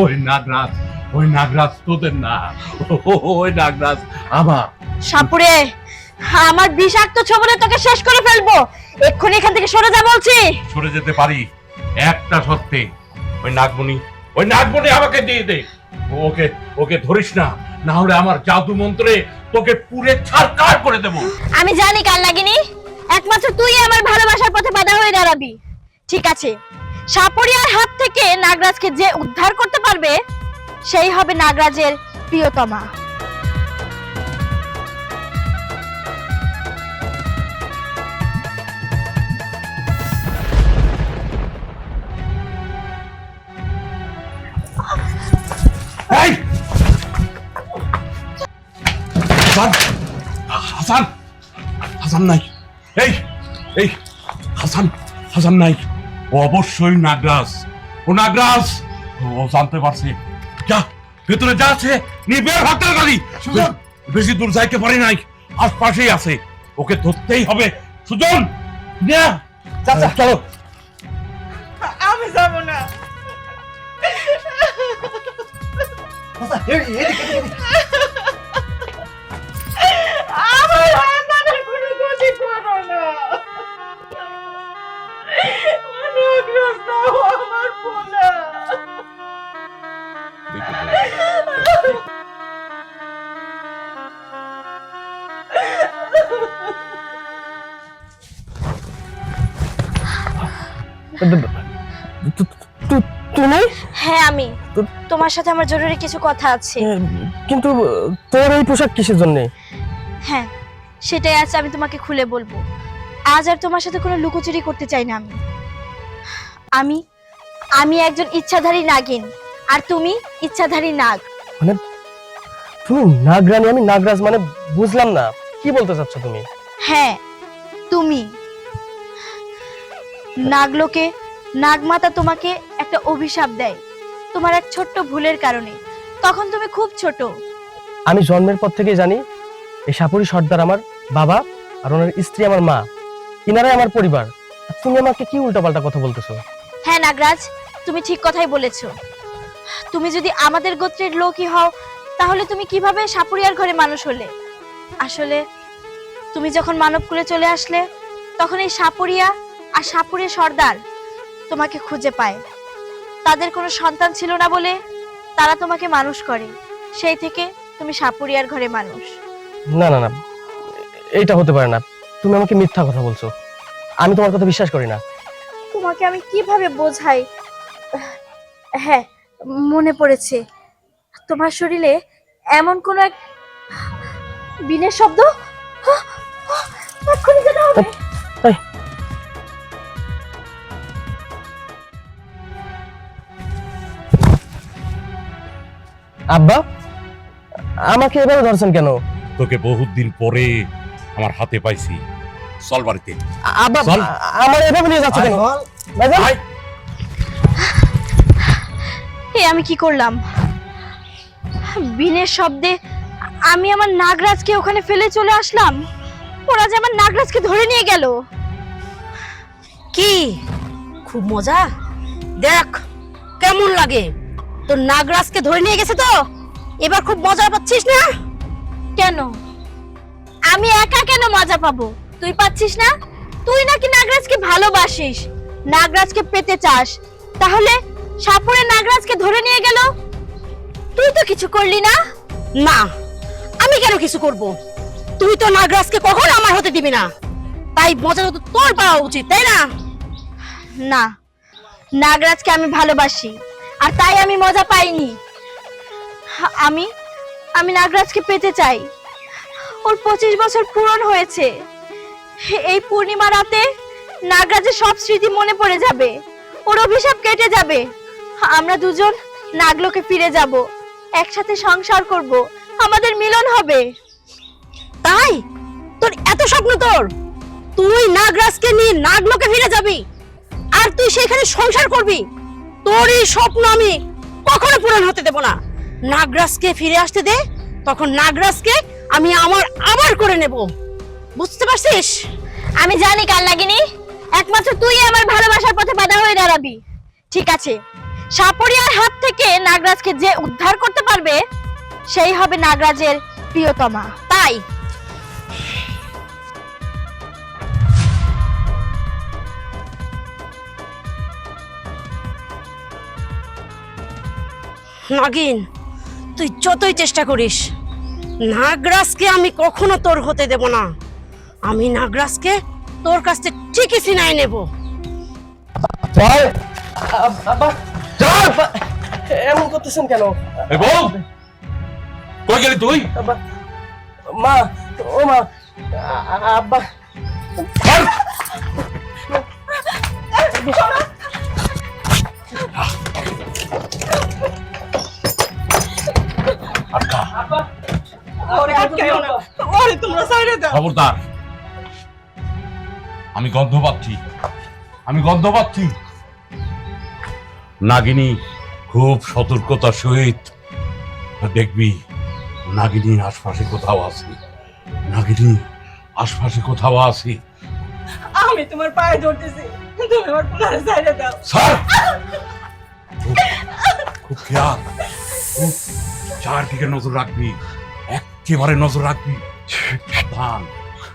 ওই নাগরাজ ওই নাগরাজ তোদের না। ওই নাগরাজ আমার। সাপুরে আমার বিষাক্ত ছবলে তোকে শেষ করে ফেলব। এক্ষুনি এখান থেকে সরে যা বলছি। সরে যেতে পারি একটা সত্যি। ওই নাগমণি ওই নাগমণি আমাকে দিয়ে দে। ওকে ওকে ধরিস না না হলে আমার জাদু মন্ত্রে তোকে পুরে ছারকার করে দেবো। আমি জানি কাল লাগিনি একমাত্র তুই আমার ভালোবাসার পথে বাধা হয়ে দাঁড়াবি। ঠিক আছে। সাপরিয়ার হাত থেকে নাগরাজকে যে উদ্ধার করতে পারবে, সেই হবে নাগরাজের প্রিয়তমা। হাসান! হাসান! নাই এই! এই! হাসান! হাসান নাই অবশ্যই নাগরাজ। ও নাগরাজ! ও জানতে পারছে। যা ভেতরে যা আছে নিয়ে বের হাতে গালি বেশি দূর যাইতে পারি নাই। আশপাশেই আছে। ওকে ধরতেই হবে। সুজন! না চাচা চলো। আমি যাব না। আমার অনুগ্রস্ত হও আমার পোলা তুমি হ্যাঁ আমি। তোমার সাথে আমার জরুরি কিছু কথা আছে। কিন্তু তোর এই পোশাক কিসের জন্য? হ্যাঁ সেটাই আছে আমি তোমাকে খুলে বলব। আজ আর তোমার সাথে কোনো লুকোচুরি করতে চাই না আমি। আমি আমি একজন ইচ্ছাধারী নাগিন আর তুমি ইচ্ছাধারী নাগ। মানে তুমি নাগরানি আমি নাগরাজ মানে বুঝলাম না। কি বলতে চাচ্ছ তুমি? হ্যাঁ তুমি। নাগলোকে নাগমাতা তোমাকে একটা অভিশাপ দেয় তোমার এক ছোট্ট ভুলের কারণে। তখন তুমি খুব ছোট। আমি জন্মের পর থেকে জানি এই সাপুরি সর্দার আমার বাবা আর ওনার স্ত্রী আমার মা। ইনারাই আমার পরিবার। আর তুমি আমাকে কি উল্টাপাল্টা কথা বলতেছো? হ্যাঁ নাগরাজ, তুমি ঠিক কথাই বলেছ। তুমি যদি আমাদের গোত্রের লোকই হও, তাহলে তুমি কীভাবে সাপুরিয়ার ঘরে মানুষ হলে? আসলে, তুমি যখন মানবকুলে চলে আসলে, তখন এই সাপুরিয়া আর সাপুরিয়া সর্দার তোমাকে খুঁজে পায়। তাদের কোনো সন্তান ছিল না বলে তারা তোমাকে মানুষ করে। সেই থেকে তুমি সাপুরিয়ার ঘরে মানুষ। না না না এইটা হতে পারে না। তুমি আমাকে মিথ্যা কথা বলছো। আমি তোমার কথা বিশ্বাস করি না। তোমাকে আমি কীভাবে বোঝাই? হ্যাঁ মনে পড়েছে। তোমার শরীরে এমন কোন এক বিনের শব্দ? এক্ষুনি যেতে হবে। আব্বা আমাকে এভাবে ধরছেন কেন? তোকে বহুত দিন পরে আমার হাতে পাইছি। চল বাড়িতে। আব্বা আমার এভাবে নিয়ে যাচ্ছে কেন? এ আমি কি করলাম? বিনের শব্দে আমি আমার নাগরাজকে ওখানে ফেলে চলে আসলাম। ওরা যে আমার নাগরাজকে ধরে নিয়ে গেল। কি? খুব মজা? দেখ কেমন লাগে। তোর নাগরাজকে ধরে নিয়ে গেছে তো? এবার খুব মজা পাচ্ছিস না? কেন? আমি একা কেন মজা পাবো? তুই পাচ্ছিস না? তুই নাকি নাগরাজকে ভালোবাসিস? নাগরাজকে পেতে চাস। তাহলে সাপুরে নাগরাজকে ধরে নিয়ে গেল? তুই তো কিছু করলি না? না আমি কেন কিছু করব? তুই তো নাগরাজকে কখনো আমার হতে দিবি না। তাই মজা তো তোর পাওয়া উচিত তাই না? না নাগরাজকে আমি ভালোবাসি আর তাই আমি মজা পাইনি। আমি আমি নাগরাজকে পেতে চাই। ওর পঁচিশ বছর পূরণ হয়েছে। এই পূর্ণিমা রাতে নাগরাজের সব স্মৃতি মনে পড়ে যাবে। ওর অভিশাপ কেটে যাবে। আমরা দুজন নাগলোকে ফিরে যাব। একসাথে সংসার করব। আমাদের মিলন হবে। তাই? তোর এত স্বপ্ন তোর? তুই নাগরাজকে নিয়ে নাগলোকে ফিরে যাবি? আর তুই সেখানে সংসার করবি? তোর এই স্বপ্ন আমি কখনো পূরণ হতে দেব না। নাগরাজকে ফিরে আসতে দে তখন নাগরাজকে আমি আমার আবার করে নেব। বুঝতে পারছিস? আমি জানি কাল লাগিনি একমাত্র তুই আমার ভালোবাসার পথে বাধা হয়ে দাঁড়াবি। ঠিক আছে। সাপরিয়ার হাত থেকে নাগরাজকে যে উদ্ধার করতে পারবে, সেই হবে নাগরাজের প্রিয়তমা। তাই। নাগিন, তুই যতই চেষ্টা করিস, নাগরাজকে আমি কখনো তোর হতে দেব না। আমি নাগরাজকে তোর কাছ থেকে ঠিকই ছিনাই নেব। ভাই আব্বা আব্বা, এমন করতেছেন কেন? বউ কই গেলি তুই? আব্বা মা ও মা আব্বা খবরদার। আমি গন্ধ পাচ্ছি আমি গন্ধ পাচ্ছি নাগিনী খুব সতর্কতার সহিত দেখবি নাগিনী আশপাশে কোথাও আছে। নাগিনী আশপাশে কোথাও আছে। আমি তোমার পায়ে ধরতেছি। তুমি আমার সাইডে দাও। স্যার! খুব খেয়াল। খুব চারদিকে নজর রাখবি। একেবারে নজর রাখবি। সাবধান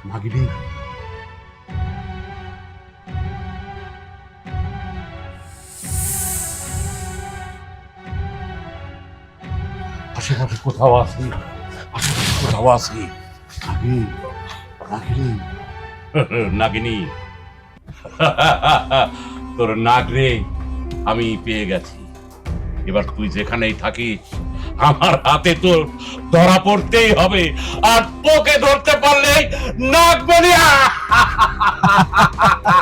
নাগিনী। আশেপাশে কোথাও আছি আশেপাশে কোথাও আছি। নাগিনী নাগিনী। তোর নাগরে আমি পেয়ে গেছি। এবার তুই যেখানেই থাকিস, আমার হাতে তোর ধরা পড়তেই হবে। আর তোকে ধরতে পারলে নাক বলিয়া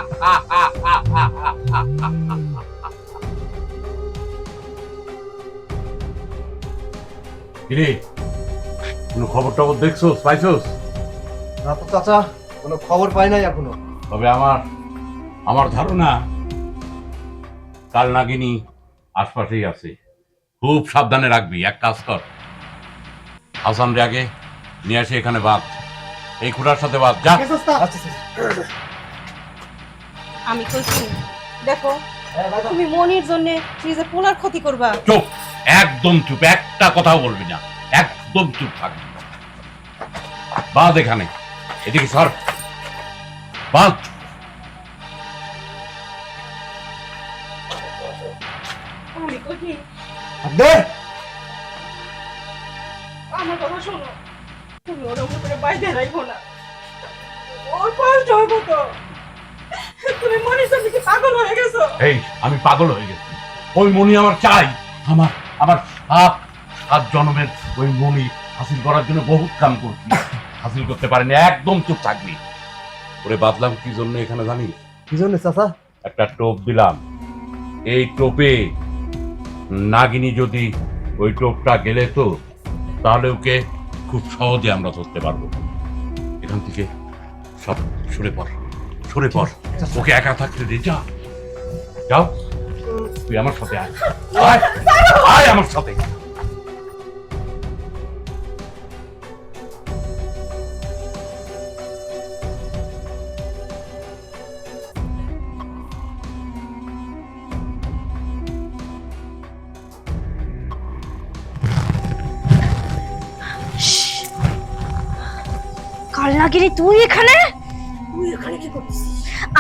কিরে কোনো খবর টবর দেখছোস পাইছোস? না তো চাচা কোনো খবর পাই নাই এখনও। তবে আমার আমার ধারণা কাল নাগিনী আশপাশেই আছে। খুব সাবধানে রাখবি এক কাজ কর। হাসান রে আগে নিয়ে আসে এখানে বাদ এই খুঁড়ার সাথে বাদ যা। আচ্ছা আচ্ছা আমি কইছি দেখো তুমি মনির জন্য নিজে পোলার ক্ষতি করবা। চুপ। একদম চুপ একটা কথাও বলবি না একদম চুপ থাকবি বাদ এখানে এদিকে সর। বাদ। দে আমার কথা শোনো তুমি ওর উপরে বাইরে রাখো না। ওর কষ্ট হইব তো তুমি মনির জন্য পাগল হয়ে গেছো। এই আমি পাগল হয়ে গেছি। ওই মনি আমার চাই আমার আমার সাত সাত জন্মের ওই মনি হাসিল করার জন্য বহুত কাম করছি হাসিল করতে পারিনি একদম চুপ থাকবি। ওরে বাদলাম কি জন্য এখানে জানি কি জন্য চাচা? একটা টোপ দিলাম। এই টোপে নাগিনী যদি ওই টোপটা গেলে তো তাহলে ওকে খুব সহজে আমরা ধরতে পারব। এখান থেকে সব সরে পড় সরে পড়। ওকে একা থাকতে দে যা। যাও তুই আমার সাথে আয়। আমার সাথে কাল নাগিনী তুই এখানে? তুই এখানে কি করছিস?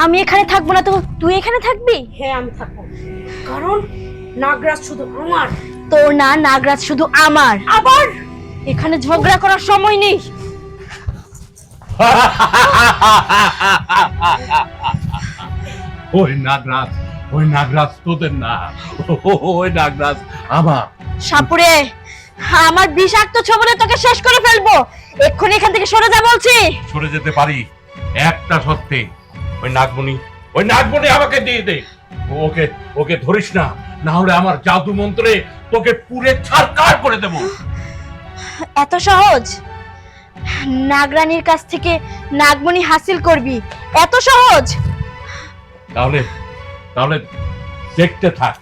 আমি এখানে থাকব না তো তুই এখানে থাকবি? হ্যাঁ আমি থাকব। কারণ নাগরাজ শুধু আমার তোর না নাগরাজ শুধু আমার। আবার? এখানে ঝগড়া করার সময় নেই। ওই নাগরাজ ওই নাগরাজ তোদের না। ওই নাগরাজ আমার। সাপুরে আমার বিষাক্ত ছবলে তোকে শেষ করে ফেলব। এক্ষুনি এখান থেকে সরে যা বলছি। সরে যেতে পারি। একটা সত্যি ওই নাগমণি ওই নাগমণি আমাকে দিয়ে দে। ওকে ওকে ধরিস না। না হলে আমার জাদু মন্ত্রে তোকে পুরে ছারকার করে দেব। এত সহজ? নাগরানির কাছ থেকে নাগমণি হাসিল করবি। এত সহজ? তাহলে তাহলে দেখতে থাক।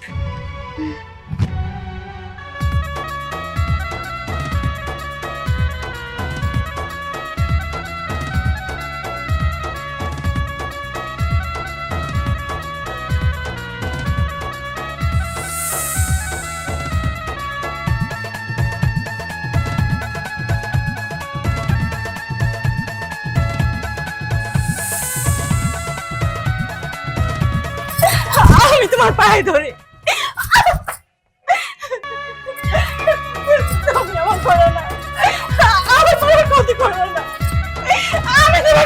তোমার পায়ে ধরে। তুমি আমার করো না। আমি তোমার ক্ষতি করো না। আমি তোমার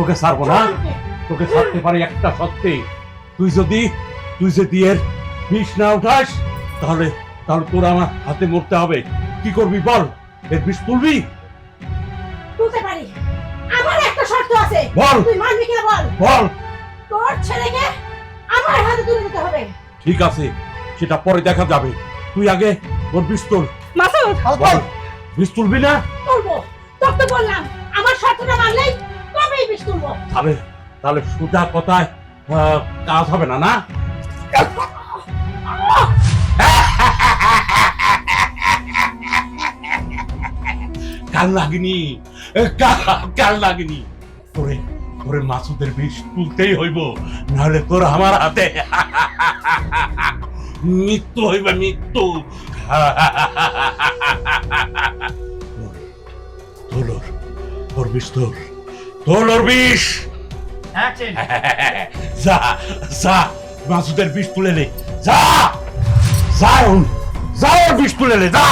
তোকে ছাড়বো না। তোকে ছাড়তে পারি একটা সত্যি। তুই যদি তুই যদি এর বিষ না উঠাস তাহলে তাহলে তোর আমার হাতে মরতে হবে। কি করবি বল? এর বিষ তুলবি? তুলতে পারি। আমার একটা শর্ত আছে। বল। তুই মানবি কিনা বল? বল। তোর ছেলেকে আমার হাতে তুলে দিতে হবে। ঠিক আছে সেটা পরে দেখা যাবে। তুই আগে ওর বিষ তুল। মাসুদ! বল। বিষ তুলবি না? তুলবো। তোকে বললাম আমার শর্তটা মানলেই তুলবো তাহলে কথায় কাজ হবে না না? কাল লাগেনি কাল লাগেনি তোরে তোরে মাসুদের বিষ তুলতেই হইব, নাহলে তোর আমার হাতে। মৃত্যু হইবে, মৃত্যু। তোর বিষ তোর। তোলর বিষ যা যা মাসুদের বিষ তুলে নে। যা যা যা ওর বিষ তুলে নে যা।